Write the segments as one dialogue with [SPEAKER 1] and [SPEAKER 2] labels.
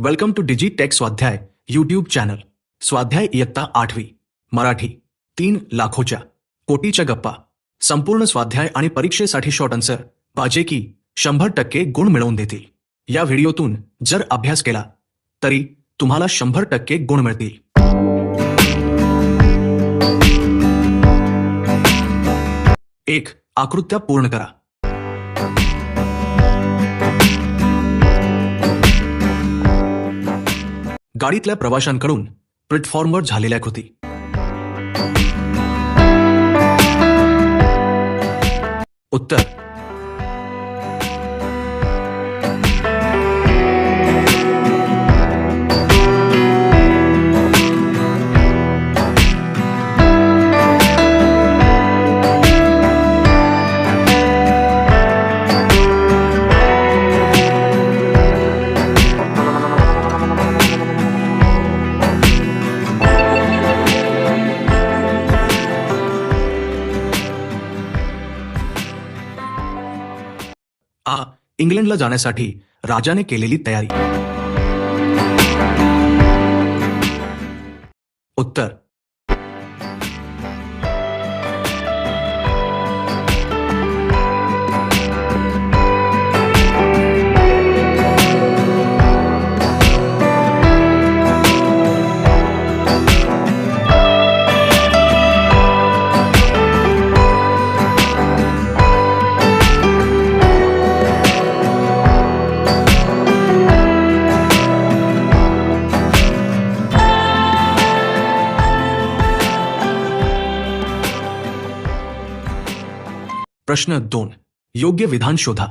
[SPEAKER 1] Welcome to digi tech Swadhyay YouTube channel स्वाध्याय इयत्ता आठवी. मराठी. तीन लाखोच्या. कोटीच्या गप्पा. संपूर्ण स्वाध्याय आणि परीक्षेसाठी शॉर्ट आन्सर पाहिजे की शंभर टक्के गुण मिळवून देतील. या व्हिडिओतून जर अभ्यास केला तरी तुम्हाला शंभर टक्के गुण मिळतील. एक आकृत्या पूर्ण करा. गाडीतल्या प्रवाशांकडून प्लॅटफॉर्मवर झालेल्या कृती. उत्तर. आ इंग्लंडला जाण्यासाठी राजाने केलेली तयारी. उत्तर. प्रश्न दोन. योग्य विधान शोधा.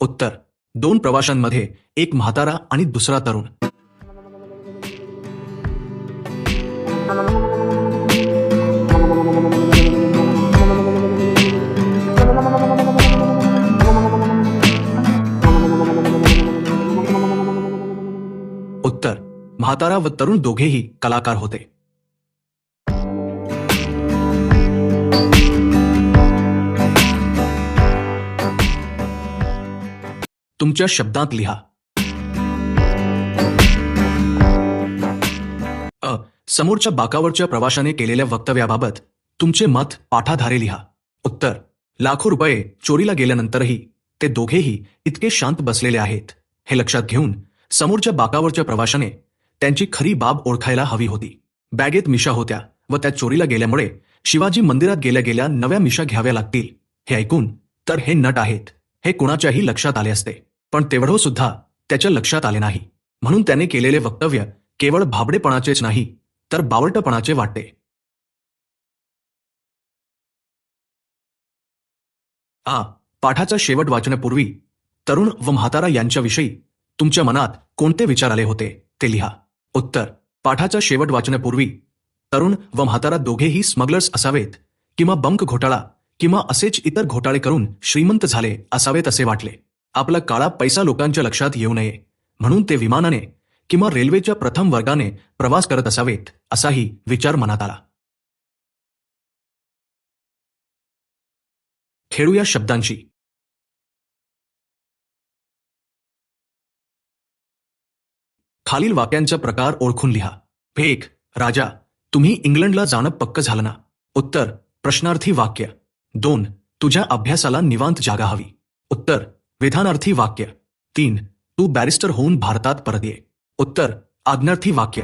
[SPEAKER 1] उत्तर. दोन प्रवाशांमध्ये एक म्हातारा आणि दुसरा तरुण. म्हातारा व तरुण दोघेही कलाकार होते. तुमच्या शब्दात लिहा. अ समोरच्या बाकावरच्या प्रवाशाने केलेल्या वक्तव्याबाबत तुमचे मत पाठाधारे लिहा. उत्तर लाखो रुपये चोरीला गेल्यानंतरही ते दोघेही इतके शांत बसलेले आहेत. हे लक्षात घेऊन समोरच्या बाकावरच्या प्रवाशाने त्यांची खरी बाब ओळखायला हवी होती. बॅगेत मिशा होत्या व त्या चोरीला गेल्यामुळे शिवाजी मंदिरात गेल्या गेल्या नव्या मिशा घ्याव्या लागतील. हे ऐकून तर हे नट आहेत. हे कुणाच्याही लक्षात आले असते. पण तेवढं सुद्धा त्याच्या लक्षात आले नाही. म्हणून त्याने केलेले वक्तव्य केवळ भाबडेपणाचेच नाही तर बावळटपणाचे वाटते. आ पाठाचा शेवट वाचण्यापूर्वी तरुण व म्हातारा यांच्याविषयी तुमच्या मनात कोणते विचार आले होते ते लिहा. उत्तर. पाठाचा शेवट वाचण्यापूर्वी तरुण व म्हातारा दोघेही स्मगलर्स असावेत किंवा बंक घोटाळा किंवा असेच इतर घोटाळे करून श्रीमंत झाले असावेत असे वाटले. आपला काळा पैसा लोकांच्या लक्षात येऊ नये म्हणून ते विमानाने किंवा रेल्वेच्या प्रथम वर्गाने प्रवास करत असावेत असाही विचार मनात आला. खेळूया शब्दांशी. खालील वाक्यांचा प्रकार ओळखून लिहा. भेक राजा तुम्ही इंग्लंडला जाणं पक्क झालं ना? उत्तर प्रश्नार्थी वाक्य. दोन तुझ्या अभ्यासाला निवांत जागा हवी. उत्तर विधानार्थी वाक्य. तीन तू बॅरिस्टर होऊन भारतात परत ये. उत्तर आज्ञार्थी वाक्य.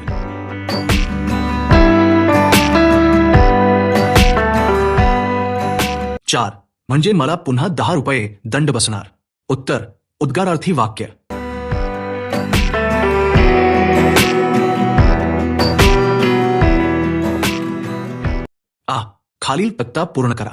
[SPEAKER 1] चार म्हणजे मला पुन्हा दहा रुपये दंड बसणार. उत्तर उद्गारार्थी वाक्य. खालील तक्ता पूर्ण करा.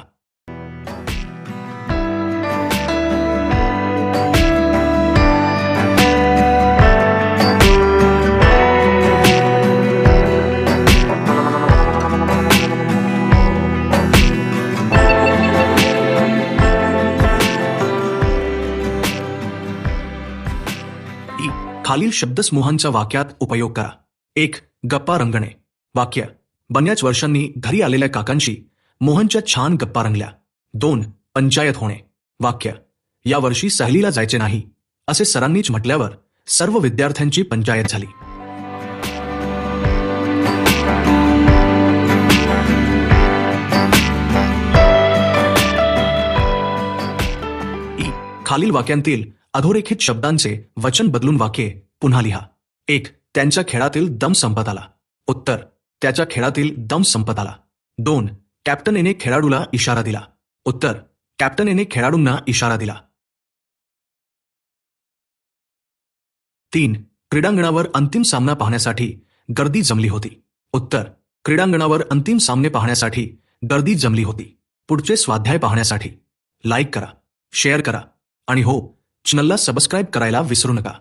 [SPEAKER 1] खालील शब्दसमूहांचा वाक्यात उपयोग करा. एक गप्पा रंगणे. वाक्य. बन्याच वर्षांनी घरी आलेल्या काकांशी मोहनच्या छान गप्पा रंगल्या. दोन पंचायत होणे. वाक्य या वर्षी सहलीला जायचे नाही. असे सरांनीच म्हटल्यावर सर्व विद्यार्थ्यांची पंचायत झाली. खालील वाक्यांतील अधोरेखित शब्दांचे वचन बदलून वाक्ये पुन्हा लिहा. एक त्यांच्या खेळातील दम संपत आला. उत्तर त्याच्या खेळातील दम संपत आला. दोन कॅप्टनेने खेळाडूला इशारा दिला. उत्तर कॅप्टनेने खेळाडूंना इशारा दिला. तीन क्रीडांगणावर अंतिम सामना पाहण्यासाठी गर्दी जमली होती. उत्तर क्रीडांगणावर अंतिम सामने पाहण्यासाठी गर्दी जमली होती. पुढचे स्वाध्याय पाहण्यासाठी लाईक करा शेअर करा आणि हो चॅनलला सबस्क्राईब करायला विसरू नका.